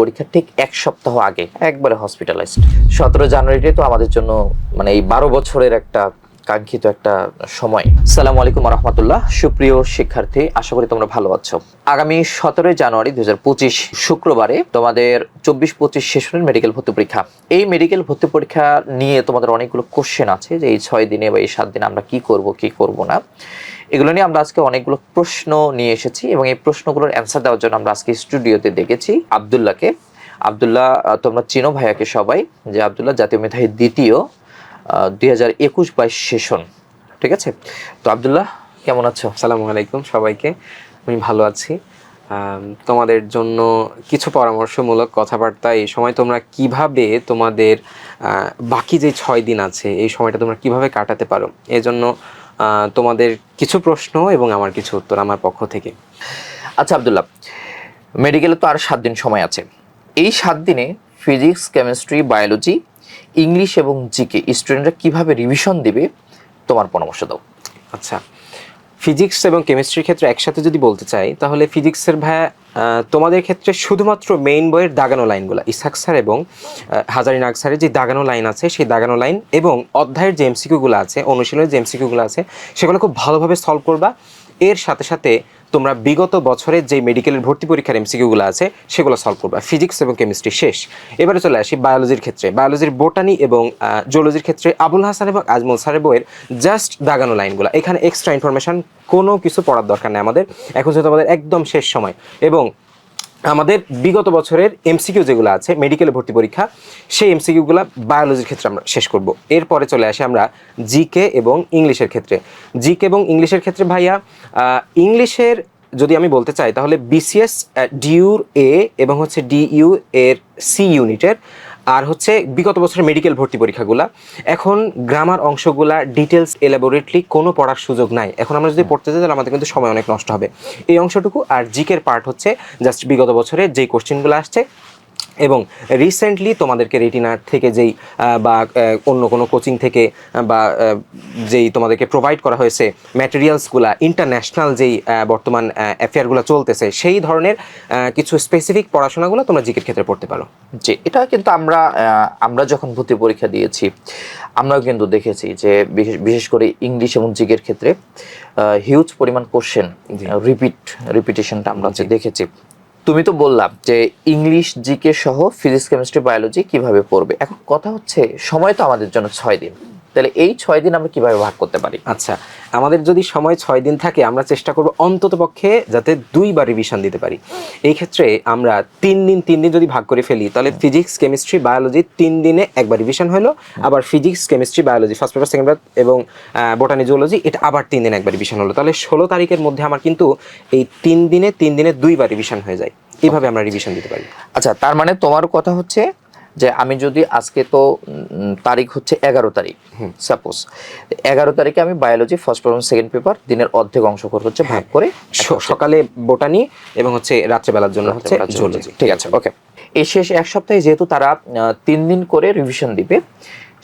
পরীক্ষার ঠিক এক সপ্তাহ আগে একবারে হসপিটালাইজড সতেরো জানুয়ারিতে তো আমাদের জন্য মানে এই বারো বছরের একটা কাঙ্ক্ষিত একটা সময়। সালাম আলাইকুম রহমতুল্লাহ সুপ্রিয় শিক্ষার্থী, আশা করি তোমরা ভালো আছো। আগামী সতেরোই জানুয়ারি দুই হাজার পঁচিশ শুক্রবারে তোমাদের চব্বিশ পঁচিশ সেশনের মেডিকেল ভর্তি পরীক্ষা। এই মেডিকেল ভর্তি পরীক্ষা নিয়ে তোমাদের অনেকগুলো কোশ্চেন আছে যে এই ছয় দিনে বা এই সাত দিনে আমরা কি করব কি করব না। এগুলো নিয়ে আমরা আজকে অনেকগুলো প্রশ্ন নিয়ে এসেছি এবং এই প্রশ্নগুলোর অ্যান্সার দেওয়ার জন্য আমরা আজকে স্টুডিওতে দেখেছি আবদুল্লাহকে। আবদুল্লাহ তোমরা চিনো ভাইয়াকে সবাই যে আবদুল্লাহ জাতীয় মেধাবী দ্বিতীয় দুই হাজার একুশ বাইশ সেশন ঠিক আছে? তো আবদুল্লাহ কেমন আছো? আসসালামু আলাইকুম সবাইকে আমি ভালো আছি। তোমাদের জন্য কিছু পরামর্শমূলক কথাবার্তা এই সময় তোমরা কীভাবে তোমাদের বাকি যে ছয় দিন আছে এই সময়টা তোমরা কীভাবে কাটাতে পারো? এই জন্য আহ, তোমাদের কিছু প্রশ্ন এবং আমার কিছু উত্তর আমার পক্ষ থেকে। আচ্ছা আবদুল্লাহ, মেডিকেলে তো আর সাত দিন সময় আছে। এই সাত দিনে ফিজিক্স, কেমিস্ট্রি, বায়োলজি, ইংলিশ এবং জিকে স্টুডেন্টরা কীভাবে রিভিশন দিবে, তোমার পরামর্শ দাও। আচ্ছা ফিজিক্স এবং কেমিস্ট্রির ক্ষেত্রে একসাথে যদি বলতে চাই, তাহলে ফিজিক্সের ভাইয়া তোমাদের ক্ষেত্রে শুধুমাত্র মেইন বইয়ের দাগানো লাইনগুলো ইসাক স্যার এবং হাজারি নাগ স্যারের যে দাগানো লাইন আছে, সেই দাগানো লাইন এবং অধ্যায়ের যে এমসিকিউগুলো আছে, অনুশীলনের যে এমসিকিউগুলো আছে, সেগুলো খুব ভালোভাবে সলভ করবা। এর সাথে সাথে তোমরা বিগত বছরে যে মেডিকেলের ভর্তি পরীক্ষার এমসিকিউগুলো আছে, সেগুলো সলভ করবা। ফিজিক্স এবং কেমিস্ট্রি শেষ। এবারে চলে আসি বায়োলজির ক্ষেত্রে। বায়োলজির বোটানি এবং জুলজির ক্ষেত্রে আবুল হাসান এবং আজমল সারের বইয়ের জাস্ট দাগানো লাইনগুলো এখানে এক্সট্রা ইনফরমেশন কোনো কিছু পড়ার দরকার নেই আমাদের। এখন যেহেতু আমাদের একদম শেষ সময় এবং আমাদের বিগত বছরের এমসিকিউ যেগুলো আছে মেডিকেলে ভর্তি পরীক্ষা, সেই এমসিকিউগুলো বায়োলজির ক্ষেত্রে আমরা শেষ করব। এরপরে চলে আসি আমরা জিকে এবং ইংলিশের ক্ষেত্রে। জিকে এবং ইংলিশের ক্ষেত্রে ভাইয়া ইংলিশের যদি আমি বলতে চাই, তাহলে বিসিএস ডিউর এ এবং হচ্ছে ডিইউ এর সি ইউনিটের আর হচ্ছে বিগত বছরের মেডিকেল ভর্তি পরীক্ষাগুলা। এখন গ্রামার অংশগুলা ডিটেলস এলাবোরেটলি কোনো পড়ার সুযোগ নাই। এখন আমরা যদি পড়তে যাই তাহলে আমাদের কিন্তু সময় অনেক নষ্ট হবে। এই অংশটুকু আর জিকের পার্ট হচ্ছে জাস্ট বিগত বছরে যেই কোশ্চেনগুলো আসছে এবং রিসেন্টলি তোমাদেরকে রেটিনার থেকে যেই বা অন্য কোনো কোচিং থেকে বা যেই তোমাদেরকে প্রোভাইড করা হয়েছে ম্যাটেরিয়ালসগুলা ইন্টারন্যাশনাল যেই বর্তমান অ্যাফেয়ারগুলো চলতেছে সেই ধরনের কিছু স্পেসিফিক পড়াশোনাগুলো তোমরা জিকের ক্ষেত্রে পড়তে পারো। যে এটা কিন্তু আমরা আমরা যখন ভর্তি পরীক্ষা দিয়েছি আমরাও কিন্তু দেখেছি যে বিশেষ বিশেষ করে ইংলিশ এবং জিকের ক্ষেত্রে হিউজ পরিমাণ কোশ্চেন রিপিট রিপিটেশনটা আমরা দেখেছি। তুমি তো বললাম যে ইংলিশ, জিকে সহ ফিজিক্স, কেমিস্ট্রি, বায়োলজি কীভাবে পড়বে? এখন কথা হচ্ছে, সময় তো আমাদের জন্য ছয় দিন। তাহলে এই ছয় দিন আমরা কীভাবে ভাগ করতে পারি? আচ্ছা আমাদের যদি সময় ছয় দিন থাকে আমরা চেষ্টা করব অন্তত পক্ষে যাতে দুইবার রিভিশন দিতে পারি। এই ক্ষেত্রে আমরা তিন দিন তিন দিন যদি ভাগ করে ফেলি তাহলে ফিজিক্স কেমিস্ট্রি বায়োলজি তিন দিনে একবার রিভিশন হলো। আবার physics chemistry biology first paper second paper এবং বোটানি জুওলজি এটা আবার তিন দিন একবার রিভিশন হলো। তাহলে ষোলো তারিখের মধ্যে আমার কিন্তু এই তিন দিনে তিন দিনে দুইবার রিভিশন হয়ে যায়। এইভাবে আমরা রিভিশন দিতে পারি। আচ্ছা তার মানে তোমার কথা হচ্ছে যে আমি যদি আজকে তো তারিখ হচ্ছে এগারো তারিখ সাপোজ এগারো তারিখে আমি biology first paper second paper দিনের অর্ধেক অংশ করে হচ্ছে ভাগ করে সকালে বোটানি এবং হচ্ছে রাত্রেবেলার জন্য হচ্ছে ঠিক আছে ওকে এই শেষ এক সপ্তাহে যেহেতু তারা তিন দিন করে রিভিশন দিবে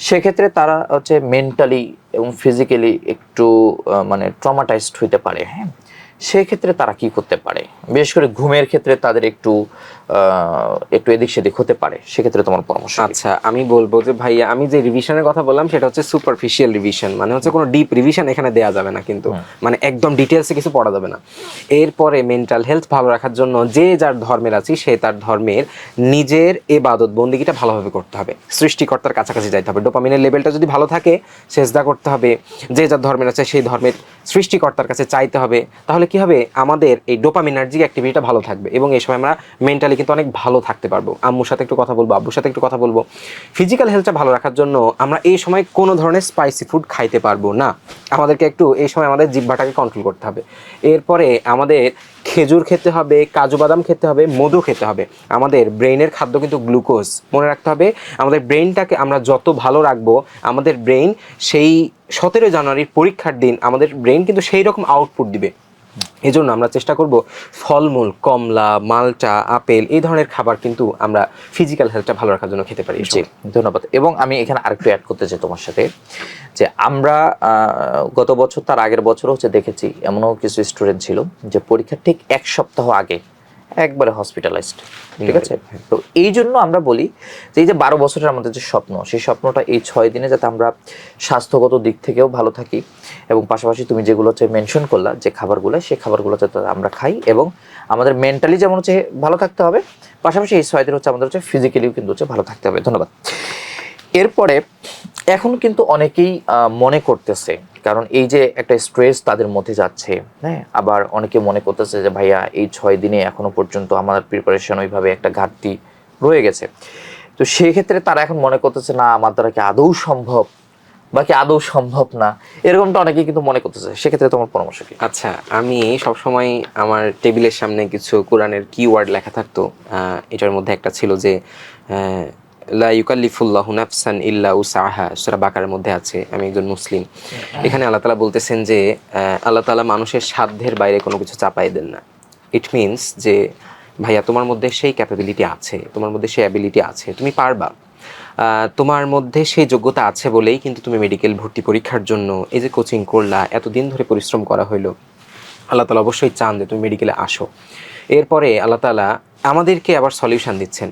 সেক্ষেত্রে তারা হচ্ছে মেন্টালি এবং ফিজিক্যালি একটু মানে ট্রমাটাইজড হইতে পারে হ্যাঁ? সেক্ষেত্রে তারা কি করতে পারে? বিশেষ করে ঘুমের ক্ষেত্রে তাদের একটু একটু এদিক সেদিক হতে পারে। সেক্ষেত্রে তোমার পরামর্শ আচ্ছা আমি বলব যে ভাইয়া আমি যে রিভিশনের কথা বললাম সেটা হচ্ছে সুপারফিশিয়াল রিভিশন মানে হচ্ছে কোনো ডিপ রিভিশন এখানে দেয়া যাবে না কিন্তু। মানে একদম ডিটেলসে কিছু পড়া যাবে না। এরপরে মেন্টাল হেলথ ভালো রাখার জন্য যে যার ধর্মের আছি সে তার ধর্মের নিজের এবাদত বন্দিগিটা ভালোভাবে করতে হবে। সৃষ্টিকর্তার কাছাকাছি যাইতে হবে। ডোপামিনের লেভেলটা যদি ভালো থাকে সেজদা করতে হবে। যে যার ধর্মের আছে সেই ধর্মের সৃষ্টিকর্তার কাছে চাইতে হবে। তাহলে কি হবে? আমাদের এই ডোপামিনার্জিক অ্যাক্টিভিটিটা ভালো থাকবে এবং এই সময় আমরা মেন্টালি কিন্তু অনেক ভালো থাকতে পারব। আম্মুর সাথে একটু কথা বলব, আব্বুর সাথে একটু কথা বলব। ফিজিক্যাল হেলথটা ভালো রাখার জন্য আমরা এই সময় কোনো ধরনের স্পাইসি ফুড খাইতে পারব না। আমাদেরকে একটু এই সময় আমাদের জিহ্বাটাকে কন্ট্রোল করতে হবে। এরপরে আমাদের খেজুর খেতে হবে, কাজু বাদাম খেতে হবে, মধু খেতে হবে। আমাদের ব্রেইনের খাদ্য কিন্তু গ্লুকোজ মনে রাখতে হবে, আমাদের ব্রেইনটাকে আমরা যত ভালো রাখব, আমাদের ব্রেইন সেই সতেরো জানুয়ারির পরীক্ষার দিন আমাদের ব্রেইন কিন্তু সেই রকম আউটপুট দিবে। এই জন্য আমরা চেষ্টা করব ফলমূল, কমলা, মালটা, আপেল এই ধরনের খাবার কিন্তু আমরা ফিজিক্যাল হেলথটা ভালো রাখার জন্য খেতে পারি। জি, ধন্যবাদ। এবং আমি এখানে আরেকটু অ্যাড করতে চাই তোমার সাথে যে আমরা গত বছর, তার আগের বছর হচ্ছে দেখেছি, এমনও কিছু স্টুডেন্ট ছিল যে পরীক্ষার ঠিক এক সপ্তাহ আগে একবারে হসপিটালাইজড ঠিক আছে? তো এই জন্য আমরা বলি যে এই যে বারো বছরের আমাদের যে স্বপ্ন সেই স্বপ্নটা এই ছয় দিনে যাতে আমরা স্বাস্থ্যগত দিক থেকেও ভালো থাকি এবং পাশাপাশি তুমি যেগুলো হচ্ছে মেনশন করলা যে খাবারগুলো সেই খাবারগুলো যাতে আমরা খাই এবং আমাদের মেন্টালি যেমন হচ্ছে ভালো থাকতে হবে পাশাপাশি এই ছয় দিন হচ্ছে আমাদের হচ্ছে ফিজিক্যালিও কিন্তু হচ্ছে ভালো থাকতে হবে। ধন্যবাদ। এরপরে এখন কিন্তু অনেকেই মনে করতেছে কারণ এই যে একটা স্ট্রেস তাদের মধ্যে যাচ্ছে হ্যাঁ? আবার অনেকে মনে করতেছে যে, ভাইয়া, এই ছয় দিনে এখনও পর্যন্ত আমার প্রিপারেশন ওইভাবে একটা ঘাটতি রয়ে গেছে। তো সেই ক্ষেত্রে তারা এখন মনে করতেছে, না, আমার দ্বারা কি আদৌ সম্ভব? বা কি আদৌ সম্ভব না? এরকমটা অনেকেই কিন্তু মনে করতেছে। সেক্ষেত্রে তোমার পরামর্শ কি? আচ্ছা আমি সবসময় আমার টেবিলের সামনে কিছু কোরআনের কিওয়ার্ড লেখা থাকতো। এটার মধ্যে একটা ছিল যে লা ইউকাল্লিফুল্লাহু নাফসান ইল্লা উসাহা সূরা বাকারের মধ্যে আছে আমি একজন মুসলিম। এখানে আল্লাহ তাআলা বলতেছেন যে আল্লাহ তাআলা মানুষের সাধ্যের বাইরে কোনো কিছু চাপাই দেন না। ইট মিনস যে ভাইয়া তোমার মধ্যে সেই ক্যাপাবিলিটি আছে তোমার মধ্যে সেই অ্যাবিলিটি আছে তুমি পারবা। তোমার মধ্যে সেই যোগ্যতা আছে বলেই কিন্তু তুমি মেডিকেল ভর্তি পরীক্ষার জন্য এই যে কোচিং করলা এতদিন ধরে পরিশ্রম করা হইল। আল্লাহ তালা অবশ্যই চান যে তুমি মেডিকেলে আসো। এরপরে আল্লাহ তালা আমাদেরকে আবার সলিউশন দিচ্ছেন।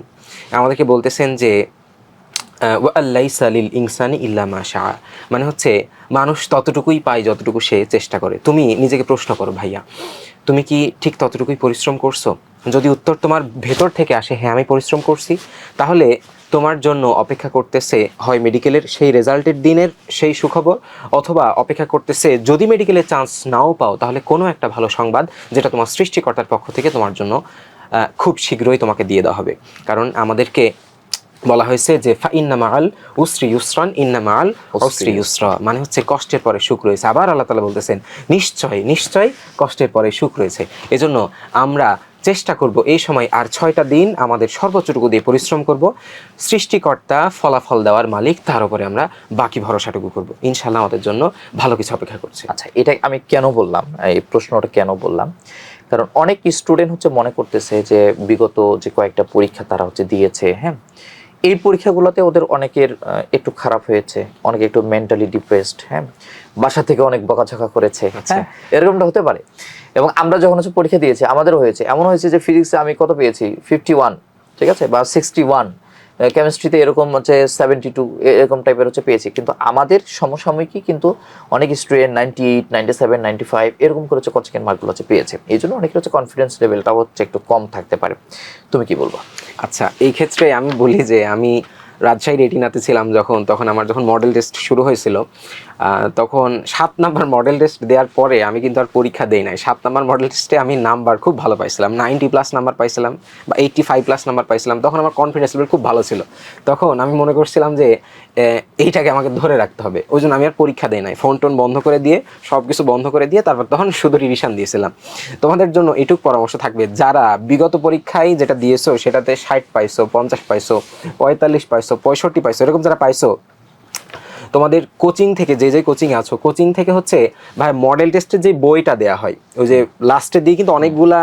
আমাদেরকে বলতেছেন যে আল্লাহ সালিল ইনসানি ইল্লা মাশা মানে হচ্ছে, মানুষ ততটুকুই পায় যতটুকু সে চেষ্টা করে। তুমি নিজেকে প্রশ্ন করো, ভাইয়া, তুমি কি ঠিক ততটুকুই পরিশ্রম করছ? যদি উত্তর তোমার ভেতর থেকে আসে হ্যাঁ আমি পরিশ্রম করছি, তাহলে তোমার জন্য অপেক্ষা করতেছে, হয় মেডিকেলের সেই রেজাল্টের দিনের সেই সুখবর, অথবা অপেক্ষা করতেছে, যদি মেডিকেলে চান্স নাও পাও, তাহলে কোনো একটা ভালো সংবাদ যেটা তোমার সৃষ্টিকর্তার পক্ষ থেকে তোমার জন্য খুব শীঘ্রই তোমাকে দিয়ে দেওয়া হবে। কারণ আমাদেরকে বলা হয়েছে যে ফা ইন্না মাল উসরি ইউসরান ইন্না মাল উসরি ইউসরা। মানে হচ্ছে কষ্টের পরে সুখ রয়েছে। আবার আল্লাহ তালা বলতেছেন নিশ্চয় নিশ্চয় কষ্টের পরে সুখ রয়েছে। এজন্য আমরা চেষ্টা করব এই সময় আর ছয়টা দিন আমাদের সর্বোচ্চটুকু দিয়ে পরিশ্রম করব। সৃষ্টিকর্তা ফলাফল দেওয়ার মালিক তার উপরে আমরা বাকি ভরসাটুকু করব। ইনশাল্লাহ আমাদের জন্য ভালো কিছু অপেক্ষা করছে। আচ্ছা এটা আমি কেন বললাম? এই প্রশ্নটা কেন বললাম? কারণ অনেক স্টুডেন্ট হচ্ছে মনে করতেছে যে বিগত যে কয়েকটা পরীক্ষা তারা হচ্ছে দিয়েছে হ্যাঁ? এই পরীক্ষাগুলোতে ওদের অনেকের একটু খারাপ হয়েছে অনেকে একটু মেন্টালি ডিপ্রেসড হ্যাঁ? বাসা থেকে অনেক বকাঝকা করেছে হ্যাঁ? এরকমটা হতে পারে। এবং আমরা যখন হচ্ছে পরীক্ষা দিয়েছি আমাদেরও হয়েছে। এমন হয়েছে যে ফিজিক্সে আমি কত পেয়েছি? ফিফটি ওয়ান ঠিক আছে? বা সিক্সটি ওয়ান কেমিস্ট্রিতে এরকম হচ্ছে সেভেন্টি টু এরকম টাইপের হচ্ছে পেয়েছি। কিন্তু আমাদের সমসাময়িকই কিন্তু অনেক student ninety eight ninety seven ninety five এরকম করে হচ্ছে কোচিংয়ের মার্কগুলো হচ্ছে পেয়েছে। এই জন্য অনেকের হচ্ছে কনফিডেন্স লেভেলটাও হচ্ছে একটু কম থাকতে পারে। তুমি কি বলব? আচ্ছা এই ক্ষেত্রে আমি বলি যে আমি রাজশাহী রেটিনাতে ছিলাম যখন, তখন আমার যখন মডেল টেস্ট শুরু হয়েছিল তখন সাত নাম্বার মডেল টেস্ট দেওয়ার পরে আমি কিন্তু আর পরীক্ষা দেই নাই। সাত নাম্বার মডেল টেস্টে আমি নাম্বার খুব ভালো পাইছিলাম। নাইনটি প্লাস নাম্বার পাইছিলাম বা এইটটি ফাইভ প্লাস নাম্বার পাইছিলাম। তখন আমার কনফিডেন্স লেভেল খুব ভালো ছিল। তখন আমি মনে করছিলাম যে এইটাকে আমাকে ধরে রাখতে হবে। ওই জন্য আমি আর পরীক্ষা দেই নাই। ফোন টোন বন্ধ করে দিয়ে সব কিছু বন্ধ করে দিয়ে তারপর তখন শুধু রিভিশন দিয়েছিলাম। তোমাদের জন্য এটুক পরামর্শ থাকবে। যারা বিগত পরীক্ষায় যেটা দিয়েছ, সেটাতে ষাট পাইছো, পঞ্চাশ পাইছো, পঁয়তাল্লিশ পাইছো, পঁয়ষট্টি পাইছো, এরকম যারা পাইছো তোমাদের কোচিং থেকে যে যে কোচিং আছো কোচিং থেকে হচ্ছে ভাই মডেল টেস্টের যে বইটা দেয়া হয় ওই যে লাস্টে দিয়ে কিন্তু অনেকগুলা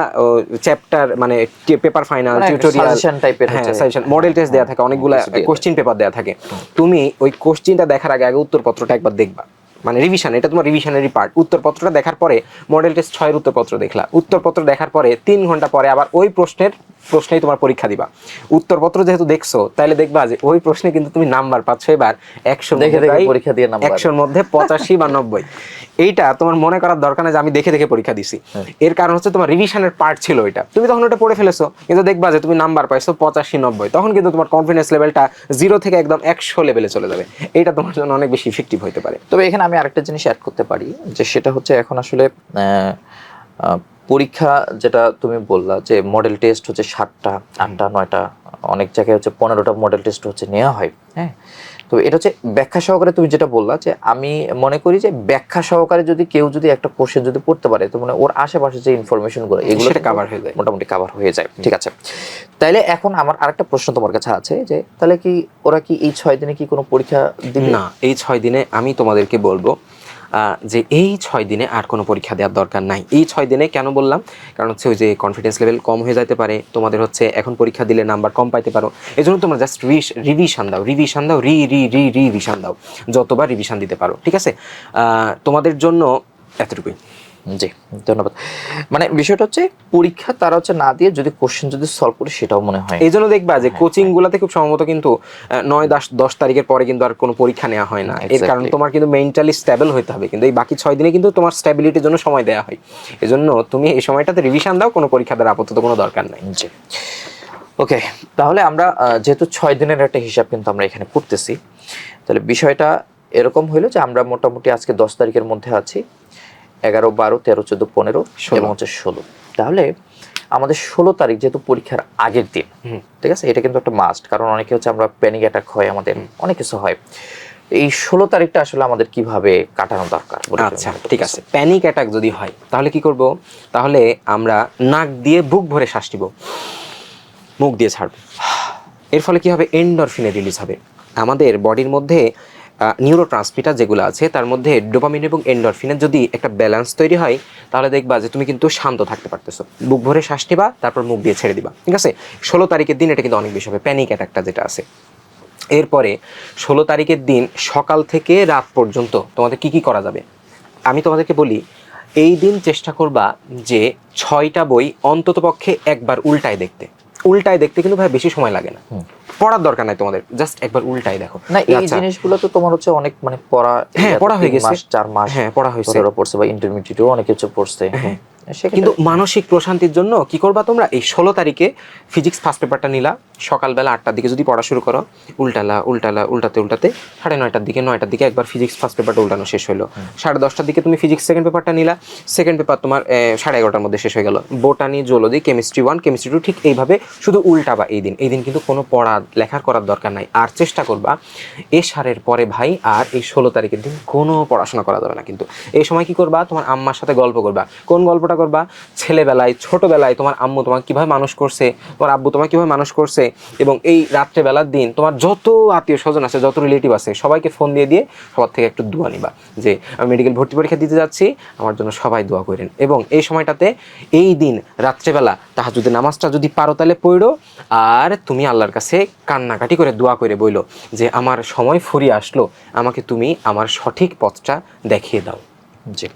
চ্যাপ্টার মানে পেপার ফাইনাল টিউটোরিয়াল টাইপের। সাজেশন মডেল টেস্ট দেয়া থাকে অনেকগুলা কোশ্চেন কোশ্চিন পেপার দেয়া থাকে। তুমি ওই কোশ্চিনটা দেখার আগে আগে উত্তরপত্রটা একবার দেখবা। মানে রিভিশন এটা তোমার রিভিশনেরই পার্ট উত্তরপত্রটা দেখার পরে মডেল টেস্ট ছয়ের উত্তরপত্র দেখলা। উত্তরপত্র দেখার পরে তিন ঘণ্টা পরে আবার ওই প্রশ্নের প্রশ্নেই তোমার পরীক্ষা দিবা। উত্তরপত্র যেহেতু দেখছ তাহলে দেখবা যে ওই প্রশ্নে কিন্তু তুমি নাম্বার পাচ্ছ এবার একশো দেখে পরীক্ষা দিয়ে একশোর মধ্যে পঁচাশি বা নব্বই। এইটা তোমার মনে করার দরকার নেই যে আমি দেখে দেখে পরীক্ষা দিছি। হ্যাঁ। এর কারণ হচ্ছে তোমার রিভিশনের পার্ট ছিল এটা। তুমি তখন ওটা পড়ে ফেলেছো কিন্তু দেখবা যে তুমি নাম্বার পাইছো পঁচাশি নব্বই। তখন কিন্তু তোমার কনফিডেন্স লেভেলটা জিরো থেকে একদম একশো লেভেলে চলে যাবে। এটা তোমার জন্য অনেক বেশি ইফেক্টিভ হতে পারে। তবে এখানে আমি আরেকটা জিনিস অ্যাড করতে পারি যে সেটা হচ্ছে এখন আসলে পরীক্ষা যেটা তুমি বললা যে মডেল টেস্ট হচ্ছে সাতটা আটটা নয়টা অনেক জায়গায় হচ্ছে পনেরোটা মডেল টেস্ট হচ্ছে নেওয়া হয় হ্যাঁ? তো এটা হচ্ছে ব্যাখ্যা সহকারে তুমি যেটা বললা যে আমি মনে করি যে ব্যাখ্যা সহকারে যদি কেউ যদি একটা কোশ্চেন যদি পড়তে পারে তো মানে ওর আশেপাশে যে ইনফরমেশনগুলো এগুলো কাভার হয়ে যায়। মোটামুটি কাভার হয়ে যায়। ঠিক আছে? তাইলে এখন আমার আরেকটা প্রশ্ন তোমার কাছে আছে যে তাহলে কি ওরা কি এই ছয় দিনে কি কোনো পরীক্ষা দিবে? না এই ছয় দিনে আমি তোমাদেরকে বলব যে এই ছয় দিনে আর কোনো পরীক্ষা দেওয়ার দরকার নাই। এই ছয় দিনে কেন বললাম? কারণ হচ্ছে ওই যে কনফিডেন্স লেভেল কম হয়ে যেতে পারে, তোমাদের হচ্ছে এখন পরীক্ষা দিলে নাম্বার কম পাইতে পারো। এই জন্য তোমরা জাস্ট রিভিশন দাও রিভিশন দাও রি রি রি রিভিশন দাও, যতবার রিভিশন দিতে পারো, ঠিক আছে? তোমাদের জন্য এতটুকুই। জি ধন্যবাদ। মানে বিষয়টা হচ্ছে পরীক্ষা তারা হচ্ছে না দিয়ে যদি কোশ্চেন যদি সলভ করে সেটাও মনে হয়। এই জন্য দেখবা হ্যাঁ, যে কোচিং গুলাতে খুব সম্ভবত কিন্তু নয় দশ দশ তারিখের পরে কিন্তু আর কোনো পরীক্ষা নেওয়া হয় না। এর. কারণ তোমার কিন্তু মেন্টালি স্টেবল হতে হবে। কিন্তু এই বাকি ছয় দিনে কিন্তু তোমার স্টেবিলিটির জন্য সময় দেওয়া হয়। এজন্য তুমি এই সময়টাতে রিভিশন দাও কোনো পরীক্ষা দেওয়ার আপাতত কোনো দরকার নাই। জি। ওকে তাহলে আমরা যেহেতু ছয় দিনের একটা হিসাব কিন্তু আমরা এখানে করতেছি তাহলে বিষয়টা এরকম হইল যে আমরা মোটামুটি আজকে দশ তারিখের মধ্যে আছি। এগারো বারো তেরো চোদ্দ পনেরো। এবং হচ্ছে ষোলো। তাহলে আমাদের ষোলো তারিখ যেহেতু পরীক্ষার আগের দিন। ঠিক আছে? এটা কিন্তু একটা মাস্ট কারণ অনেকে হচ্ছে আমরা প্যানিক অ্যাটাক হয় আমাদের অনেক কিছু হয়। এই ষোলো তারিখটা আসলে আমাদের কীভাবে কাটানো দরকার আচ্ছা ঠিক আছে। প্যানিক অ্যাটাক যদি হয় তাহলে কি করব? তাহলে আমরা নাক দিয়ে বুক ভরে শ্বাস নিব। মুখ দিয়ে ছাড়ব। এর ফলে কি হবে? এন্ডরফিনে রিলিজ হবে। আমাদের বডির মধ্যে নিউরো ট্রান্সমিটার যেগুলো আছে, তার মধ্যে ডোপামিন এবং এন্ডরফিনের যদি একটা ব্যালেন্স তৈরি হয়, তাহলে দেখবা যে তুমি কিন্তু শান্ত থাকতে পারতেছো। বুক ভরে শ্বাস নিবা, তারপর মুখ দিয়ে ছেড়ে দিবা। ঠিক আছে? ষোলো তারিখের দিন এটা কিন্তু অনেক বেশি হবে প্যানিক অ্যাটাকটা যেটা আছে। এরপরে, ষোলো তারিখের দিন সকাল থেকে রাত পর্যন্ত তোমাদের কি কি করা যাবে? আমি তোমাদেরকে বলি, এই দিন চেষ্টা করবা যে ছয়টা বই অন্তত পক্ষে একবার উল্টায় দেখতে। উল্টায় দেখতে কিন্তু ভাই বেশি সময় লাগে না। পড়ার দরকার নাই তোমাদের। জাস্ট একবার উল্টায় দেখো। না এই আচ্ছা, জিনিসগুলো তো তোমার হচ্ছে অনেক মানে পড়া হ্যাঁ, পড়া হয়ে গেছে। চার মাস হ্যাঁ পড়া হয়েছে। ওরা পড়ছে বা ইন্টারমিডিয়েটও অনেক কিছু পড়ছে। হ্যাঁ। কিন্তু মানসিক প্রশান্তির জন্য কি করবা তোমরা? এই ষোলো তারিখে ফিজিক্স ফার্স্ট পেপারটা নিলা সকালবেলা আটটার দিকে যদি পড়া শুরু করো উল্টালা উল্টালা উল্টাতে উল্টাতে সাড়ে নয়টার দিকে নয়টার দিকে একবার ফিজিক্স ফার্স্ট পেপারটা উল্টানো শেষ হলো সাড়ে দশটার দিকে তুমি ফিজিক্স সেকেন্ড পেপারটা নিলা সেকেন্ড পেপার তোমার সাড়ে এগারোটার মধ্যে শেষ হয়ে গেল। Botany zoology chemistry one chemistry two ঠিক এইভাবে শুধু উল্টাবা এই দিন। এই দিন কিন্তু কোনো পড়া লেখার করার দরকার নাই। আর চেষ্টা করবা এ সারের পরে ভাই আর এই ষোলো তারিখের দিন কোনো পড়াশোনা করা যাবে না কিন্তু। এই সময় কি করবা? তোমার আম্মার সাথে গল্প করবা। কোন গল্পটা করবা, ছেলেবেলায়, ছোটবেলায় তোমার আম্মু তোমাকে কীভাবে মানুষ করছে, তোমার আব্বু তোমাকে কীভাবে মানুষ করছে এবং এই রাত্রেবেলার দিন তোমার যত আত্মীয় স্বজন আছে, যত রিলেটিভ আছে, সবাইকে ফোন দিয়ে দিয়ে সবার থেকে একটু দোয়া নিবা যে আমি মেডিকেল ভর্তি পরীক্ষা দিতে যাচ্ছি, আমার জন্য সবাই দোয়া করেন। এবং এই সময়টাতে এই দিন রাত্রেবেলা তাহা যদি নামাজটা যদি পারো তাহলে পড়ো, আর তুমি আল্লাহর কাছে কান্নাকাটি করে দোয়া করে বইলো যে আমার সময় ফুরিয়ে আসলো, আমাকে তুমি আমার সঠিক পথটা দেখিয়ে দাও। জি।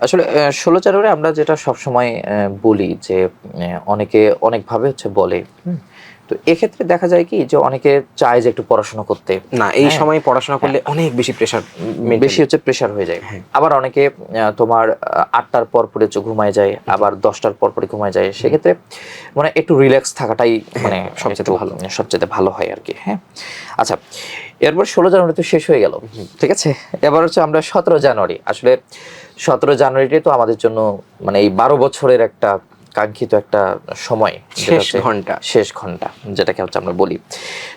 আসলে ষোলো জানুয়ারি আমরা যেটা সবসময় বলি যে অনেকে অনেকভাবে হচ্ছে বলে তো এক্ষেত্রে দেখা যায় কি যে অনেকে চায় যে একটু পড়াশোনা করতে না এই হ্যাঁ। সময় পড়াশোনা করলে অনেক বেশি প্রেশার বেশি হচ্ছে প্রেশার হয়ে যায় হ্যাঁ। আবার অনেকে তোমার আটটার পর পরে ঘুমায় যায় আবার দশটার পর পরে ঘুমায় যায় সেক্ষেত্রে মানে একটু রিল্যাক্স থাকাটাই মানে সবচেয়ে ভালো। সবচেয়ে ভালো হয় আর কি হ্যাঁ আচ্ছা এরপর ষোলো জানুয়ারি তো শেষ হয়ে গেল। ঠিক আছে? এবার হচ্ছে আমরা সতেরো জানুয়ারি। আসলে সতেরো জানুয়ারিটাই তো আমাদের জন্য মানে এই বারো বছরের একটা কাঙ্ক্ষিত একটা সময় শেষ ঘণ্টা। শেষ ঘণ্টা যেটাকে হচ্ছে আমরা বলি।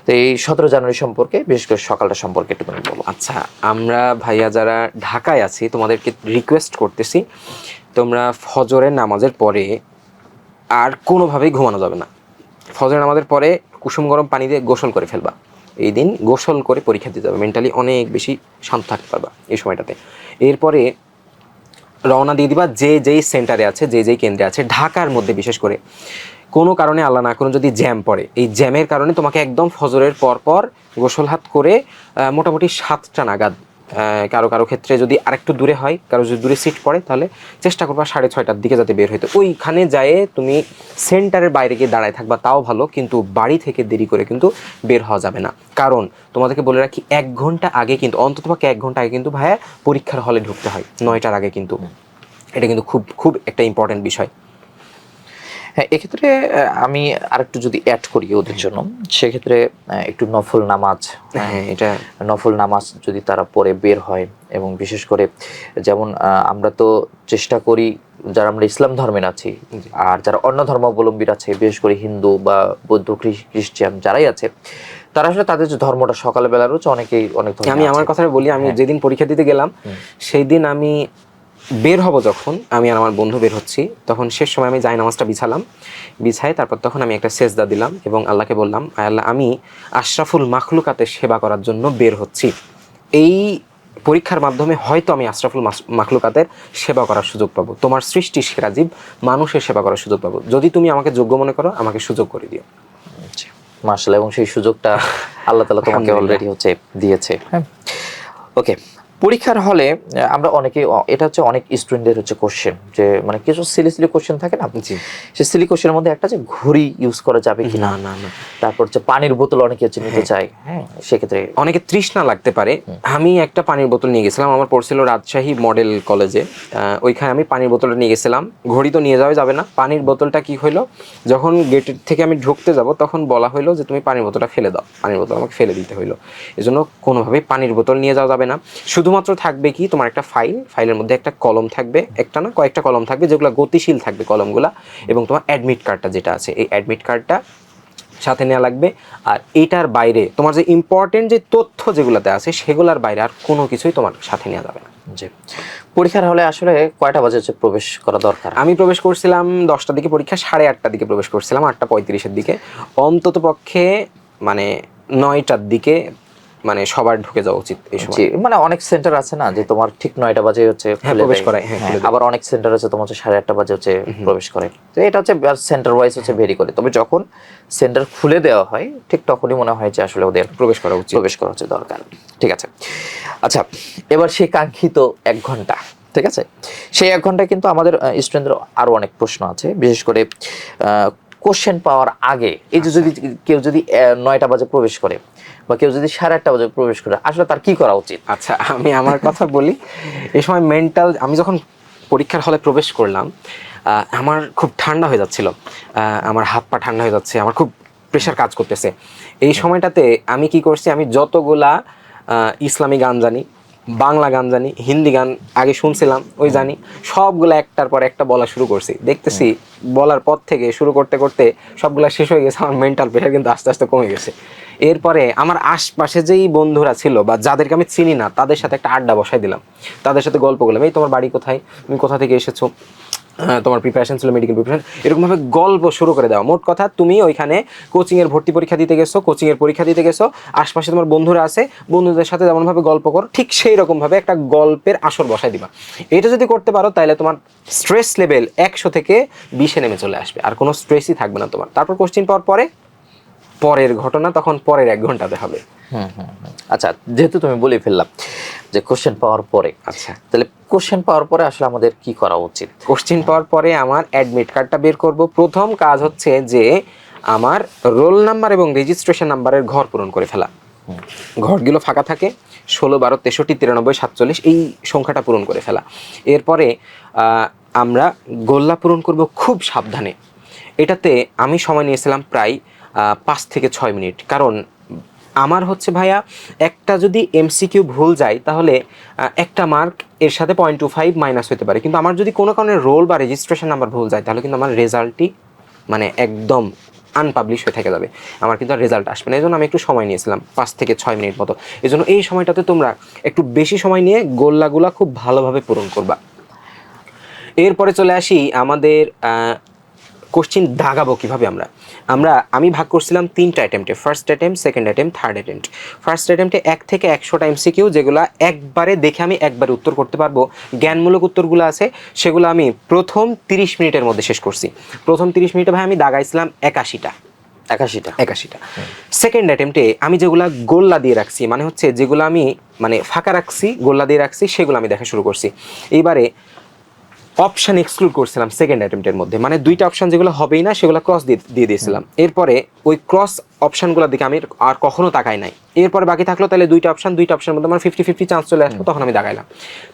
তো এই সতেরো জানুয়ারি সম্পর্কে বিশেষ করে সকালটা সম্পর্কে একটু তুমি বলো। আচ্ছা আমরা ভাইয়া যারা ঢাকায় আছি তোমাদেরকে রিকোয়েস্ট করতেছি তোমরা ফজরের নামাজের পরে আর কোনোভাবেই ঘুমানো যাবে না। ফজরের নামাজের পরে কুসুম গরম পানি দিয়ে গোসল করে ফেলবা। এই দিন গোসল করে পরীক্ষা দিতে হবে। মেন্টালি অনেক বেশি শান্ত থাকতে পারবা এই সময়টাতে। এরপরে রওনা দিয়ে দিবা যে যেই সেন্টারে আছে, যে যেই কেন্দ্রে আছে, ঢাকার মধ্যে বিশেষ করে। কোনো কারণে আল্লাহ না কোনো যদি জ্যাম পড়ে। এই জ্যামের কারণে তোমাকে একদম ফজরের পর পর গোসল হাত করে মোটামুটি সাতটা নাগাদ কারও কারও ক্ষেত্রে যদি আরেকটু দূরে হয়, কারও যদি দূরে সিট পড়ে, তাহলে চেষ্টা করবা সাড়ে ছয়টার দিকে যাতে বের হইতে। ওইখানে যায় তুমি সেন্টারের বাইরে গিয়ে দাঁড়ায় থাকবা, তাও ভালো, কিন্তু বাড়ি থেকে দেরি করে কিন্তু বের হওয়া যাবে না। কারণ তোমাদেরকে বলে রাখি, এক ঘণ্টা আগে কিন্তু অন্ততপক্ষে এক ঘণ্টা আগে কিন্তু ভাইয়া পরীক্ষার হলে ঢুকতে হয়, নয়টার আগে কিন্তু। এটা কিন্তু খুব খুব একটা ইম্পর্টেন্ট বিষয়। হ্যাঁ এক্ষেত্রে আমি আরেকটু যদি অ্যাড করি ওদের জন্য সেক্ষেত্রে একটু নফল নামাজ হ্যাঁ এটা নফল নামাজ যদি তারা পরে বের হয় এবং বিশেষ করে যেমন আমরা তো চেষ্টা করি যারা আমরা ইসলাম ধর্মের আছি আর যারা অন্য ধর্মাবলম্বীর আছে বিশেষ করে হিন্দু বা বৌদ্ধ খ্রিস- খ্রিস্টান যারাই আছে তারা আসলে তাদের যে ধর্মটা সকালবেলা রয়েছে অনেকেই অনেক আমি আমার। কথাটা বলি আমি হ্যাঁ। যেদিন পরীক্ষা দিতে গেলাম। সেই দিন আমি বের হব যখন আমি আর আমার বন্ধু বের হচ্ছি তখন শেষ সময় আমি জায় নামাজটা বিছালাম। বিছাই তারপর তখন আমি একটা সেজদা দিলাম এবং আল্লাহকে বললাম "আয় আল্লাহ আমি আশরাফুল মাখলুকাতে সেবা করার জন্য বের হচ্ছি। এই পরীক্ষার মাধ্যমে হয়তো আমি আশরাফুল মাখলুকাতের সেবা করার সুযোগ পাবো। তোমার সৃষ্টি সেরা জীব মানুষের সেবা করার সুযোগ পাবো। যদি তুমি আমাকে যোগ্য মনে করো আমাকে সুযোগ করে দিও। মার্শাল এবং সেই সুযোগটা আল্লাহ তালা তোমাকে অলরেডি হচ্ছে দিয়েছে। হ্যাঁ। ওকে পরীক্ষার হলে আমরা অনেকে এটা হচ্ছে অনেক স্টুডেন্টদের হচ্ছে কোশ্চেন যে মানে কিছু সিলি সিলি কোশ্চেন থাকে না? জি। সে সিলি কোশ্চেনের মধ্যে একটা যে ঘড়ি ইউজ করা যাবে কি না না না। তারপর হচ্ছে পানির বোতল অনেকে হচ্ছে নিতে চায়। হ্যাঁ সেক্ষেত্রে অনেকে তৃষ্ণা লাগতে পারে। আমি একটা পানির বোতল নিয়ে গেছিলাম আমার পড়ছিল রাজশাহী মডেল কলেজে। ওইখানে আমি পানির বোতলটা নিয়ে গেছিলাম। ঘড়ি তো নিয়ে যাওয়া যাবে না। পানির বোতলটা কি হইল? যখন গেটের থেকে আমি ঢুকতে যাব তখন বলা হলো যে তুমি পানির বোতলটা ফেলে দাও। পানির বোতল আমাকে ফেলে দিতে হইল। এজন্য কোনোভাবেই পানির বোতল নিয়ে যাওয়া যাবে না। শুধুমাত্র থাকবে কি তোমার একটা ফাইল ফাইলের মধ্যে একটা কলম থাকবে একটা না কয়েকটা কলম থাকবে যেগুলো গতিশীল থাকবে কলমগুলো এবং তোমার অ্যাডমিট কার্ডটা যেটা আছে এই অ্যাডমিট কার্ডটা সাথে নেওয়া লাগবে। আর এটার বাইরে তোমার যে ইম্পর্টেন্ট যে তথ্য যেগুলোতে আছে সেগুলোর বাইরে আর কোনো কিছুই তোমার সাথে নেওয়া যাবে না। যে পরীক্ষার হলে আসলে কয়টা বাজে হচ্ছে প্রবেশ করা দরকার? আমি প্রবেশ করছিলাম দশটার দিকে পরীক্ষা সাড়ে আটটার দিকে প্রবেশ করছিলাম আটটা পঁয়ত্রিশের দিকে। অন্তত পক্ষে মানে নয়টার দিকে মানে সবার ঢুকে যাওয়া উচিত এই সময়। মানে অনেক সেন্টার আছে না যে তোমার ঠিক নয়টা বাজে হচ্ছে হ্যাঁ, প্রবেশ। করায়, হ্যাঁ, হ্যাঁ। আবার অনেক সেন্টার আছে তোমার হচ্ছে সাড়ে আটটা বাজে হচ্ছে প্রবেশ করে। তো এটা হচ্ছে সেন্টার ওয়াইজ হচ্ছে ভেরি করে। তবে যখন সেন্টার খুলে দেওয়া হয় ঠিক তখনই মনে হয় যে আসলে ওদের প্রবেশ করা উচিত। প্রবেশ করা হচ্ছে দরকার। ঠিক আছে। আচ্ছা এবার সেই কাঙ্ক্ষিত এক ঘণ্টা ঠিক আছে? সেই এক ঘন্টায় কিন্তু আমাদের স্টুডেন্টদের আরও অনেক প্রশ্ন আছে। বিশেষ করে কোশ্চেন পাওয়ার আগে, এই যে যদি কেউ যদি নয়টা বাজে প্রবেশ করে বা কেউ যদি সাড়ে আটটা বাজে প্রবেশ করে, আসলে তার কি করা উচিত? আচ্ছা আমি আমার কথা বলি। এই সময় মেন্টাল আমি যখন পরীক্ষার হলে প্রবেশ করলাম আমার খুব ঠান্ডা হয়ে যাচ্ছিল। আমার হাত পা ঠান্ডা হয়ে যাচ্ছে, আমার খুব প্রেশার কাজ করতেছে। এই সময়টাতে আমি কি করছি, আমি যতগুলা ইসলামী গান জানি, বাংলা গান জানি, হিন্দি গান আগে শুনছিলাম, ওই জানি, সবগুলা একটার পর একটা বলা শুরু করছি। দেখতেছি বলার পর থেকে শুরু করতে করতে সবগুলো শেষ হয়ে গেছে, আমার মেন্টাল প্রেশার কিন্তু আস্তে আস্তে কমে গেছে। এরপরে আমার আশপাশে যেই বন্ধুরা ছিল বা যাদেরকে আমি চিনি না, তাদের সাথে একটা আড্ডা বসাই দিলাম। তাদের সাথে গল্প করলাম, এই তোমার বাড়ি কোথায়? তুমি কোথা থেকে এসেছ? তোমার প্রিপারেশন ছিল মেডিকেল প্রিপারেশন এরকমভাবে গল্প শুরু করে দেওয়া মোট কথা, তুমি ওইখানে কোচিংয়ের ভর্তি পরীক্ষা দিতে গেছো কোচিংয়ের পরীক্ষা দিতে গেছো, আশপাশে তোমার বন্ধুরা আছে, বন্ধুদের সাথে যেমনভাবে গল্প করো, ঠিক সেই রকমভাবে একটা গল্পের আসর বসায় দিবা। এটা যদি করতে পারো, তাহলে তোমার স্ট্রেস লেভেল একশো থেকে বিশে নেমে চলে আসবে। আর কোনো স্ট্রেসই থাকবে না তোমার। তারপর কোশ্চিন পাওয়ার পরে পরের ঘটনা তখন পরের এক ঘন্টাতে হবে। আচ্ছা যেহেতু তুমি বলে ফেললাম যে কোশ্চেন পাওয়ার পরে আচ্ছা। তাহলে কোশ্চেন পাওয়ার পরে আসলে আমাদের কি করা উচিত? কোশ্চেন পাওয়ার পরে আমার অ্যাডমিট কার্ডটা বের করব। প্রথম কাজ হচ্ছে যে আমার রোল নাম্বার এবং রেজিস্ট্রেশন নাম্বারের ঘর পূরণ করে ফেলা। ঘরগুলো ফাঁকা থাকে ষোলো বারো তেষট্টি তিরানব্বই সাতচল্লিশ এই সংখ্যাটা পূরণ করে ফেলা। এরপরে আমরা গোল্লা পূরণ করব খুব সাবধানে। এটাতে আমি সময় নিয়েছিলাম প্রায় পাঁচ থেকে ছয় মিনিট। কারণ আমার হচ্ছে ভাইয়া, একটা যদি এমসিকিউ ভুল যায়, তাহলে একটা মার্ক এর সাথে পয়েন্ট টু ফাইভ মাইনাস হতে পারে। কিন্তু আমার যদি কোনো কারণে রোল বা রেজিস্ট্রেশন নাম্বার ভুল যায়, তাহলে কিন্তু আমার রেজাল্টই মানে একদম আনপাবলিশ হয়ে থেকে যাবে। আমার কিন্তু আর রেজাল্ট আসবে না। এই জন্য আমি একটু সময় নিয়েছিলাম, পাঁচ থেকে ছয় মিনিট মতো। এই জন্য এই সময়টাতে তোমরা একটু বেশি সময় নিয়ে গোল্লাগুলা খুব ভালোভাবে পূরণ করবা। এরপরে চলে আসি আমাদের কোশ্চিন দাগাবো কীভাবে আমরা? আমরা আমি ভাগ করছিলাম তিনটা অ্যাটেম্পটে first attempt second attempt third attempt first অ্যাটেম্পটে এক থেকে একশো একশোটা এমসিকিউ যেগুলো একবারে দেখে আমি একবারে উত্তর করতে পারব। জ্ঞানমূলক উত্তরগুলো আছে সেগুলো আমি প্রথম তিরিশ মিনিটের মধ্যে শেষ করছি। প্রথম তিরিশ মিনিটে ভাই আমি দাগাইছিলাম একাশিটা একাশিটা একাশিটা সেকেন্ড অ্যাটেম্পটে আমি যেগুলা গোল্লা দিয়ে রাখছি মানে হচ্ছে যেগুলো আমি মানে ফাঁকা রাখছি গোল্লা দিয়ে রাখছি সেগুলো আমি দেখা শুরু করছি। এইবারে অপশন এক্সক্লুড করছিলাম সেকেন্ড অ্যাটেম্পটের মধ্যে। মানে দুইটা অপশান যেগুলো হবেই না সেগুলো ক্রস দিয়ে দিয়ে দিয়েছিলাম। এরপরে ওই ক্রস অপশানগুলোর দিকে আমি আর কখনো তাকাই নাই। এরপরে বাকি থাকল তাহলে দুইটা অপশান দুইটা অপশানের মধ্যে আমার ফিফটি ফিফটি চান্স চলে আসলো তখন আমি দাগাইলাম।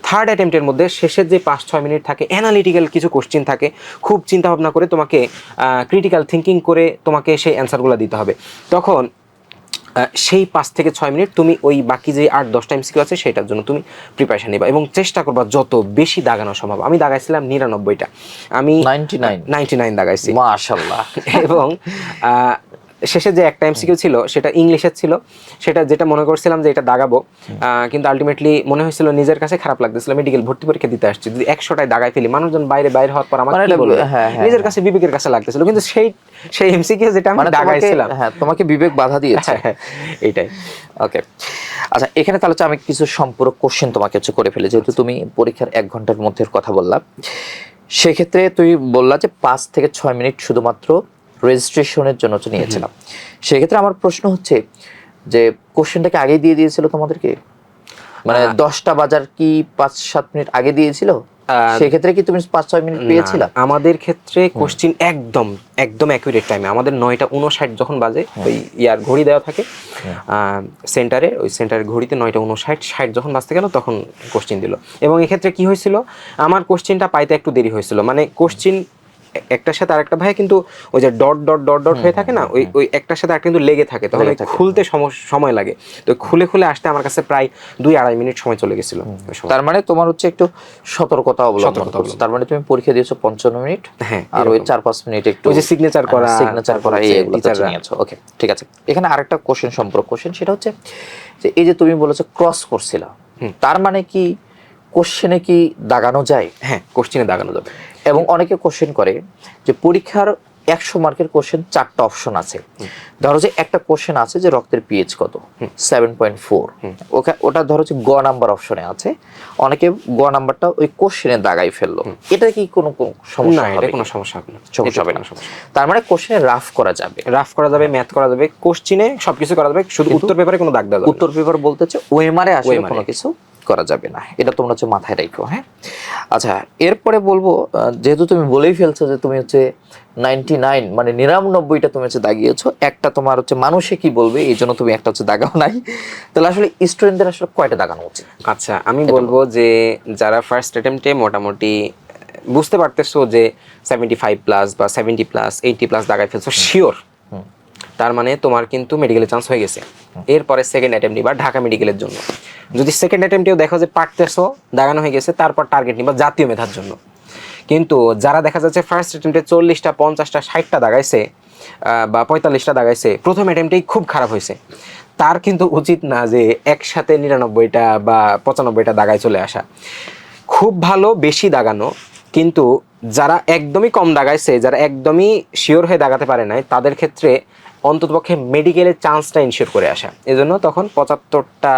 থার্ড অ্যাটেম্পটের মধ্যে শেষের যে পাঁচ ছয় মিনিট থাকে অ্যানালিটিক্যাল কিছু কোশ্চিন থাকে খুব চিন্তা ভাবনা করে তোমাকে ক্রিটিক্যাল থিঙ্কিং করে তোমাকে সেই অ্যান্সারগুলো দিতে হবে। তখন সেই পাঁচ থেকে ছয় মিনিট তুমি ওই বাকি যে আট দশটা এমসিকিউ আছে সেটার জন্য তুমি প্রিপারেশন নিবা এবং চেষ্টা করবা যত বেশি দাগানো সম্ভব। আমি দাগাইছিলাম নিরানব্বইটা। আমি 99 নাইনটি নাইন দাগাইছি। মাশাল্লাহ। এবং আহ, শেষে যে একটা এমসিকিউ ছিল সেটা ইংলিশের ছিল। সেটা যেটা মনে করছিলাম যে এটা দাগাবো কিন্তু আলটিমেটলি মনে হয়েছিল নিজের কাছে খারাপ লাগতেছিল। মেডিকেল ভর্তি পরীক্ষা দিতে আসছি যদি একশোটায় দাগাই ফেলি মানুষজন বাইরে বাইরে হওয়ার পর আমার মানে? হ্যাঁ, হ্যাঁ, নিজের কাছে বিবেকের কাছে লাগতেছিল। কিন্তু সেই সেই এমসিকিউ যেটা আমি মানে দাগাইছিলাম হ্যাঁ তোমাকে বিবেক বাধা দিয়েছে। হ্যাঁ, এইটাই ওকে আচ্ছা এখানে তাহলে আমি কিছু সম্পূরক কোশ্চেন তোমাকে হচ্ছে করে ফেলে। যেহেতু তুমি পরীক্ষার এক ঘণ্টার মধ্যে কথা বললা সেক্ষেত্রে তুই বললা যে পাঁচ থেকে ছয় মিনিট শুধুমাত্র রেজিস্ট্রেশনের জন্য নিয়েছিলাম। সেক্ষেত্রে আমার প্রশ্ন হচ্ছে যে কোশ্চেনটাকে আগেই দিয়ে দিয়েছিল তোমাদেরকে? মানে দশটা বাজার কি পাঁচ সাত মিনিট আগে দিয়েছিল? সেক্ষেত্রে কি তুমি পাঁচ ছয় মিনিট পেয়েছিলা? আমাদের ক্ষেত্রে কোশ্চিন একদম একদম অ্যাকুরেট টাইমে আমাদের নয়টা উনষাট যখন বাজে ওই ইয়ার ঘড়ি দেওয়া থাকে সেন্টারে ওই সেন্টারের ঘড়িতে নয়টা উনষাট ষাট যখন বাজতে গেল তখন কোশ্চিন দিল। এবং এক্ষেত্রে কি হয়েছিল? আমার কোশ্চিনটা পাইতে একটু দেরি হয়েছিল। মানে কোশ্চিন একটার সাথে আরেকটা ভাই কিন্তু ওই যে ডট ডট ডট ডট হয়ে থাকে না ওই ওই একটার সাথে আর কিন্তু লেগে থাকে তখন। খুলতে সময় লাগে। তো খুলে খুলে আসতে আমার কাছে প্রায় দুই আড়াই মিনিট সময় চলে গেছিল তার মানে তোমার হচ্ছে একটু সতর্কতা অবলম্বন করছ। তার মানে তুমি পরীক্ষা দিয়েছ পঞ্চান্ন মিনিট হ্যাঁ আর ওই চার পাঁচ মিনিট একটু ওই যে signature করা, সিগনেচার করা এই এগুলো নিয়েছো। ওকে ঠিক আছে। এখানে আরেকটা কোশ্চেন সম্পর্ক কোশ্চেন সেটা হচ্ছে যে এই যে তুমি বলেছ ক্রস করছিলা তার মানে কি কোশ্চেনে কি দাগানো যায়? হ্যাঁ কোশ্চেনে দাগানো যাবে। এবং অনেকে কোশ্চেন করে যে পরীক্ষার একশো মার্কের কোশ্চেন চারটা অপশন আছে। ধরো যে একটা কোশ্চেন আছে যে রক্তের পিএইচ কত? সেভেন পয়েন্ট ফোর ওকে ওটা ধরো যে গ নাম্বার অপশনে আছে। অনেকে গ নাম্বারটা ওই কোশ্চেনে দাগাই ফেলল। এটা কি কোনো সমস্যা হবে? কোনো সমস্যা হবে না। সমস্যা হবে না। তার মানে কোশ্চেনে রাফ করা যাবে। রাফ করা যাবে ম্যাথ করা যাবে কোশ্চিনে সবকিছু করা যাবে শুধু উত্তর পেপারে কোনো দাগ দেওয়া উত্তর পেপার বলতে হচ্ছে ওয়েমারে আসলে কোনো কিছু করা যাবে না। এটা তোমরা হচ্ছে মাথায় রাখো হ্যাঁ? আচ্ছা এরপরে বলব যেহেতু তুমি বলেই ফেলছো যে তুমি হচ্ছে নাইনটি নাইন মানে নিরানব্বইটা তুমি হচ্ছে দাগিয়েছো একটা তোমার হচ্ছে মানুষে কি বলবে এই জন্য তুমি একটা হচ্ছে দাগাও নাই। তাহলে আসলে স্টুডেন্টদের আসলে কয়টা দাগানো উচিত? আচ্ছা আমি বলব যে যারা ফার্স্ট অ্যাটেম্পটে মোটামুটি বুঝতে পারতেছো যে সেভেন্টি ফাইভ প্লাস বা সেভেন্টি প্লাস এইটি প্লাস দাগাই ফেলছো শিওর তার মানে তোমার কিন্তু মেডিকেলে চান্স হয়ে গেছে। এরপরে সেকেন্ড অ্যাটেম্প নিবা ঢাকা মেডিকেলের জন্য। যদি সেকেন্ড অ্যাটেম্পটেও দেখো যে পারতেছো দাগানো হয়ে গেছে, তারপর টার্গেট নিবা জাতীয় মেধার জন্য। কিন্তু যারা দেখা যাচ্ছে ফার্স্ট অ্যাটেম্পটে চল্লিশটা, পঞ্চাশটা, ষাটটা দাগাইছে বা পঁয়তাল্লিশটা দাগাইছে, প্রথম অ্যাটেম্পটেই খুব খারাপ হয়েছে। তার কিন্তু উচিত না যে একসাথে নিরানব্বইটা বা পঁচানব্বইটা দাগায় চলে আসা। খুব ভালো বেশি দাগানো, কিন্তু যারা একদমই কম দাগাইছে, যারা একদমই শিওর হয়ে দাগাতে পারে নাই, তাদের ক্ষেত্রে অন্ততপক্ষে মেডিকেলের চান্সটা ইনশিওর করে আসা। এজন্য তখন পঁচাত্তরটা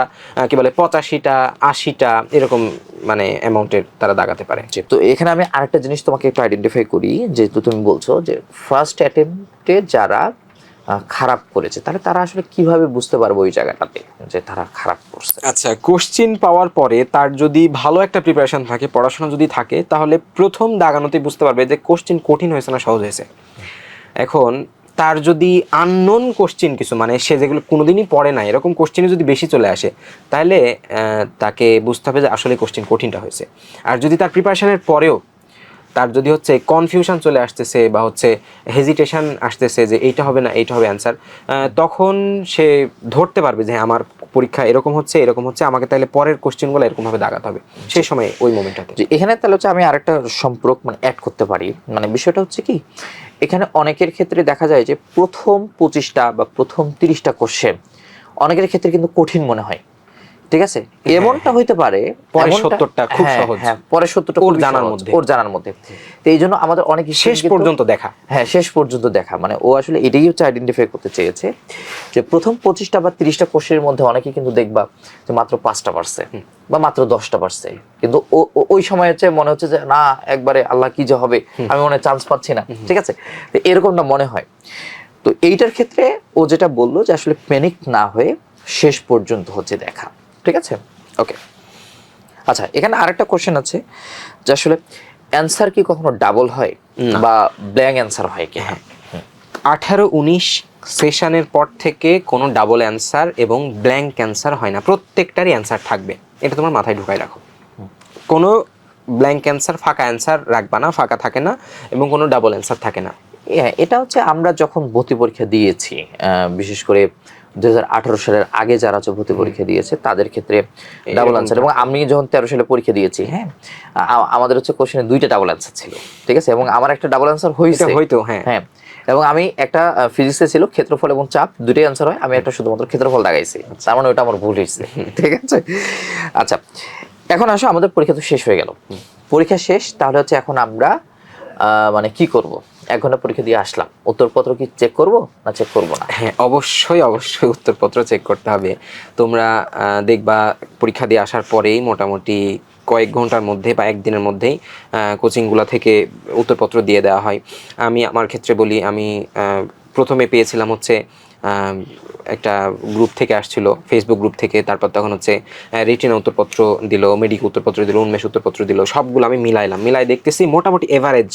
কি বলে পঁচাশিটা আশিটা এরকম মানে অ্যামাউন্টের তারা দাগাতে পারে। তো এখানে আমি আরেকটা জিনিস তোমাকে একটু আইডেন্টিফাই করি যেহেতু তুমি বলছো যে ফার্স্ট অ্যাটেম্পটে যারা খারাপ করেছে তাহলে তারা আসলে কীভাবে বুঝতে পারব ওই জায়গাটাতে যে তারা খারাপ করছে? আচ্ছা কোশ্চিন পাওয়ার পরে তার যদি ভালো একটা প্রিপারেশন থাকে পড়াশোনা যদি থাকে তাহলে প্রথম দাগানোতে বুঝতে পারবে যে কোশ্চিন কঠিন হয়েছে না সহজ হয়েছে। এখন তার যদি আননোন কোশ্চিন কিছু মানে সে যেগুলো কোনোদিনই পড়ে না এরকম কোশ্চিনে যদি বেশি চলে আসে তাহলে তাকে বুঝতে হবে যে আসলে কোশ্চিন কঠিনটা হয়েছে। আর যদি তার প্রিপারেশানের পরেও তার যদি হচ্ছে কনফিউশন চলে আসতেছে বা হচ্ছে হেজিটেশন আসতেছে যে এইটা হবে না এইটা হবে অ্যান্সার তখন সে ধরতে পারবে যে হ্যাঁ, আমার পরীক্ষা এরকম হচ্ছে এরকম হচ্ছে আমাকে তাহলে পরের কোশ্চেনগুলো এরকমভাবে দাগাতে হবে। সেই সময় ওই মোমেন্টটাতে এখানে তাহলে হচ্ছে আমি আরেকটা সম্পর্ক মানে অ্যাড করতে পারি। মানে বিষয়টা হচ্ছে কি এখানে অনেকের ক্ষেত্রে দেখা যায় যে প্রথম পঁচিশটা বা প্রথম তিরিশটা কোশ্চেন অনেকের ক্ষেত্রে কিন্তু কঠিন মনে হয়। ঠিক আছে? এমনটা হইতে পারে পরের এমনটা- 70টা খুব হ্যাঁ, সহজ। হ্যাঁ পরের সত্তরটা ওর জানার মধ্যে। ওর জানার মধ্যে। তো এই জন্য আমাদের অনেক শেষ পর্যন্ত দেখা। হ্যাঁ শেষ পর্যন্ত দেখা। মানে ও আসলে এটাই হচ্ছে আইডেন্টিফাই করতে চেয়েছে যে প্রথম পঁচিশটা বা তিরিশটা কোশ্চেনের মধ্যে অনেকে কিন্তু দেখবা যে মাত্র পাঁচটা পারছে বা মাত্র দশটা পারছে কিন্তু ওই সময় হচ্ছে মনে হচ্ছে যে না একবারে আল্লাহ কি যে হবে আমি মনে চান্স পাচ্ছি না। ঠিক আছে? তো এরকমটা মনে হয়। তো এইটার ক্ষেত্রে ও যেটা বলল যে আসলে প্যানিক না হয়ে শেষ পর্যন্ত হচ্ছে দেখা। ঠিক আছে? ওকে আচ্ছা এখানে আরেকটা কোশ্চেন আছে যে আসলে অ্যান্সার কি কখনো ডাবল হয় বা ব্ল্যাঙ্ক অ্যান্সার হয় কি হ্যাঁ। আঠারো উনিশ সেশনের পর থেকে কোনো ডাবল অ্যান্সার এবং ব্ল্যাঙ্ক অ্যান্সার হয় না। প্রত্যেকটারই অ্যান্সার থাকবে। এটা তোমার মাথায় ঢুকাই রাখো। কোনো ব্ল্যাঙ্ক অ্যান্সার ফাঁকা অ্যান্সার রাখবা না ফাঁকা থাকে না এবং কোনো ডাবল অ্যান্সার থাকে না। হ্যাঁ এটা হচ্ছে আমরা যখন ভর্তি পরীক্ষা দিয়েছি বিশেষ করে দুই হাজার আঠারো সালের আগে যারা ভর্তি পরীক্ষা দিয়েছে তাদের ক্ষেত্রে ডাবল আনসার এবং আমি যখন তেরো সালে পরীক্ষা দিয়েছি হ্যাঁ। আমাদের হচ্ছে কোশ্চেনে দুইটা ডাবল অ্যান্সার ছিল ঠিক আছে? এবং আমার একটা ডাবল আনসার হয়েছে হয়তো হ্যাঁ। হ্যাঁ। এবং আমি একটা ফিজিক্সে ছিল ক্ষেত্রফল এবং চাপ দুটোই অ্যান্সার হয়। আমি একটা শুধুমাত্র ক্ষেত্রফল লাগাইছি তার মানে ওটা আমার ভুল হয়েছে ঠিক আছে? আচ্ছা এখন আসো আমাদের পরীক্ষা তো শেষ হয়ে গেল। পরীক্ষা শেষ তাহলে হচ্ছে এখন আমরা আহ, মানে কি করব? এক ঘণ্টা পরীক্ষা দিয়ে আসলাম। উত্তরপত্র কি চেক করব না চেক করব না? হ্যাঁ অবশ্যই অবশ্যই উত্তরপত্র চেক করতে হবে। তোমরা দেখবা পরীক্ষা দিয়ে আসার পরেই মোটামুটি কয়েক ঘণ্টার মধ্যে বা একদিনের মধ্যেই কোচিংগুলো থেকে উত্তরপত্র দিয়ে দেওয়া হয়। আমি আমার ক্ষেত্রে বলি, আমি প্রথমে পেয়েছিলাম হচ্ছে একটা গ্রুপ থেকে আসছিল ফেসবুক গ্রুপ থেকে। তারপর তখন হচ্ছে রিটিন উত্তরপত্র দিল মেডিকেল উত্তরপত্র দিল, উন্মেষ উত্তরপত্র দিল, সবগুলো আমি মিলাইলাম। মিলাই দেখতেছি মোটামুটি এভারেজ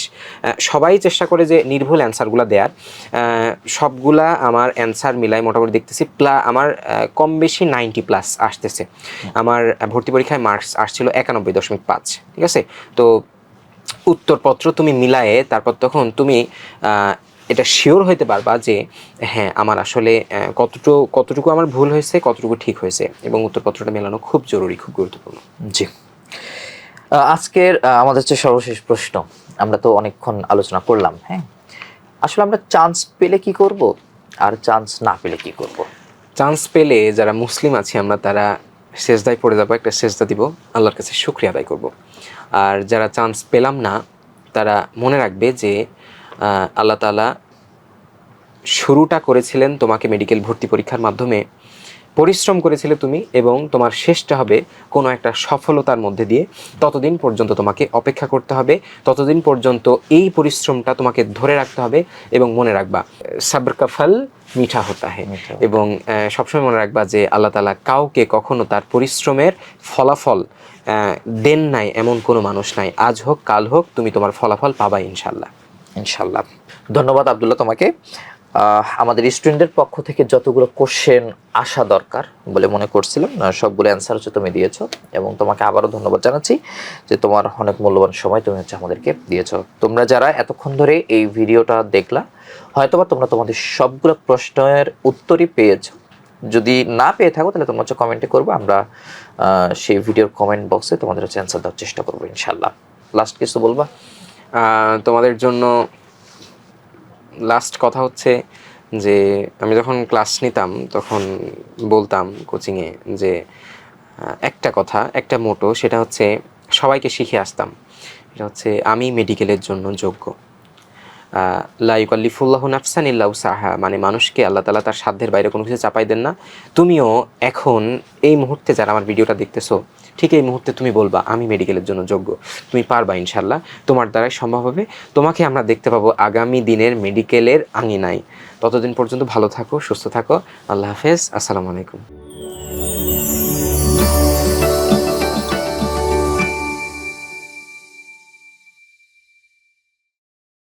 সবাই চেষ্টা করে যে নির্ভুল অ্যান্সারগুলো দেওয়ার সবগুলা আমার অ্যান্সার মিলাই মোটামুটি দেখতেছি, প্লা, আমার কম বেশি নাইনটি প্লাস আসতেছে। আমার ভর্তি পরীক্ষায় মার্কস আসছিল একানব্বই দশমিক পাঁচ, ঠিক আছে? তো উত্তরপত্র তুমি মিলায়ে, তারপর তখন তুমি এটা শিওর হইতে পারবা যে হ্যাঁ আমার আসলে কতটুকু কতটুকু আমার ভুল হয়েছে কতটুকু ঠিক হয়েছে এবং উত্তরপত্রটা মেলানো খুব জরুরি খুব গুরুত্বপূর্ণ। জি। আজকের আমাদের যে সর্বশেষ প্রশ্ন আমরা তো অনেকক্ষণ আলোচনা করলাম হ্যাঁ? আসলে আমরা চান্স পেলে কি করব আর চান্স না পেলে কি করব? চান্স পেলে যারা মুসলিম আছি আমরা তারা সেজদায় পড়ে যাব একটা সেজদা দিব আল্লাহর কাছে শুক্রিয়া আদায় করব। আর যারা চান্স পেলাম না তারা মনে রাখবে যে আল্লাহ তালা শুরুটা করেছিলেন তোমাকে মেডিকেল ভর্তি পরীক্ষার মাধ্যমে। পরিশ্রম করেছিলে তুমি এবং তোমার শেষটা হবে কোনো একটা সফলতার মধ্যে দিয়ে। ততদিন পর্যন্ত তোমাকে অপেক্ষা করতে হবে। ততদিন পর্যন্ত এই পরিশ্রমটা তোমাকে ধরে রাখতে হবে এবং মনে রাখবা সাবর কা ফল মিঠা হতা হে। এবং সবসময় মনে রাখবা যে আল্লাহ তালা কাউকে কখনো তার পরিশ্রমের ফলাফল দেন নাই এমন কোনো মানুষ নাই। আজ হোক কাল হোক তুমি তোমার ফলাফল পাবা ইনশাল্লাহ ইনশাল্লাহ ধন্যবাদ আবদুল্লাহ তোমাকে। আমাদের স্টুডেন্টের পক্ষ থেকে যতগুলো কোশ্চেন আসা দরকার বলে মনে করছিলাম সবগুলো অ্যান্সার হচ্ছে তুমি দিয়েছ এবং তোমাকে আবারও ধন্যবাদ জানাচ্ছি যে তোমার অনেক মূল্যবান সময় তুমি হচ্ছে আমাদেরকে দিয়েছ। তোমরা যারা এতক্ষণ ধরে এই ভিডিওটা দেখলা, হয়তোবা তোমরা তোমাদের সবগুলো প্রশ্নের উত্তরই পেয়েছ। যদি না পেয়ে থাকো, তাহলে তোমরা হচ্ছে কমেন্টে করব, আমরা সেই ভিডিওর কমেন্ট বক্সে তোমাদের হচ্ছে অ্যান্সার দেওয়ার চেষ্টা করব ইনশাল্লাহ লাস্ট কিছু বলবা? তোমাদের জন্য লাস্ট কথা হচ্ছে যে, আমি যখন ক্লাস নিতাম, তখন বলতাম কোচিংয়ে যে একটা কথা, একটা মোটো সেটা হচ্ছে সবাইকে শিখে আসতাম। এটা হচ্ছে আমি মেডিকেলের জন্য যোগ্য। লাইকাল্লিফুল্লাহ নাফসান ইল্লাউ সাহা মানে মানুষকে আল্লাহ তালা তার সাধ্যের বাইরে কোনো কিছু চাপাই দেন না। তুমিও এখন এই মুহূর্তে যারা আমার ভিডিওটা দেখতেছো ঠিক এই মুহূর্তে তুমি বলবা, আমি মেডিকেলের জন্য যোগ্য। তুমি পারবা ইনশাল্লাহ তোমার দ্বারাই সম্ভব হবে। তোমাকে আমরা দেখতে পাবো আগামী দিনের মেডিকেলের আঙিনায়। ততদিন পর্যন্ত ভালো থাকো, সুস্থ থাকো। আল্লাহ হাফেজ। আসসালামু আলাইকুম।